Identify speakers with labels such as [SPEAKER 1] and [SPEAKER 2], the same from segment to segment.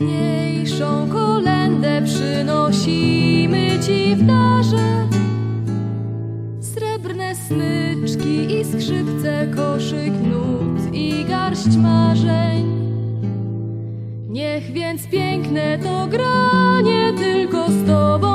[SPEAKER 1] Najpiękniejszą kolędę przynosimy Ci w darze. Srebrne smyczki i skrzypce, koszyk nut i garść marzeń. Niech więc piękne to granie tylko z Tobą.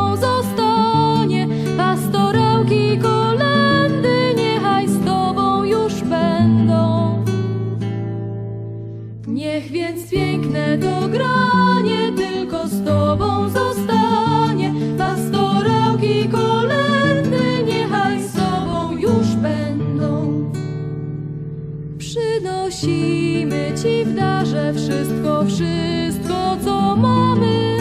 [SPEAKER 1] Przynosimy ci w darze wszystko, wszystko, co mamy.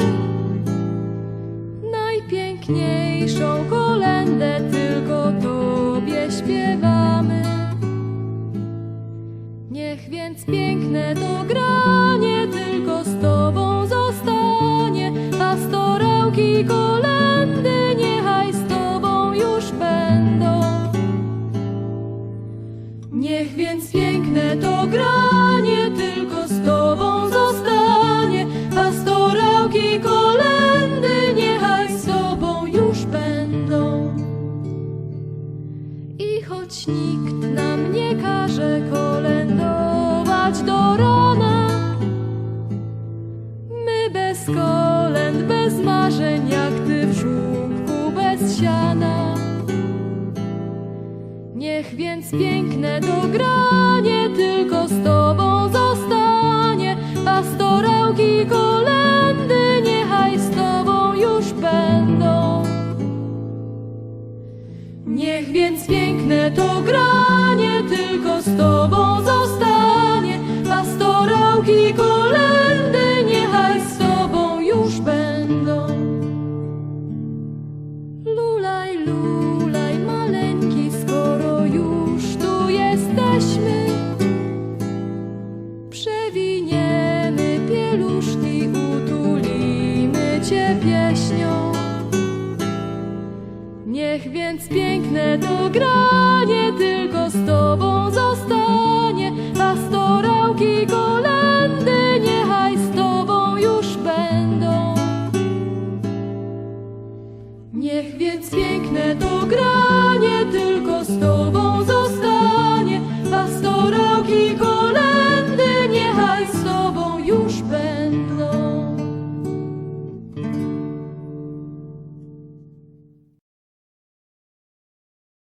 [SPEAKER 1] Najpiękniejszą kolendę tylko tobie śpiewamy. Niech więc piękne to granie tylko z tobą zostanie. Pastorałki, kolendy, więc piękne to granie tylko z tobą zostanie. Pastorałki, kolendy, niechaj z tobą już będą. I choć nikt nam nie każe kolędować do rana, my bez kolęd, więc piękne to granie tylko z tobą zostanie. Pastorałki, kolendy, niechaj z tobą już będą. Niech więc piękne to granie tylko z tobą zostanie. Pastorałki, kolendy, Przewiniemy pieluszki, utulimy cię pieśnią. Niech więc piękne to granie tylko z tobą zostanie. Pastorałki, kolendy, niechaj z tobą już będą. Niech więc piękne to granie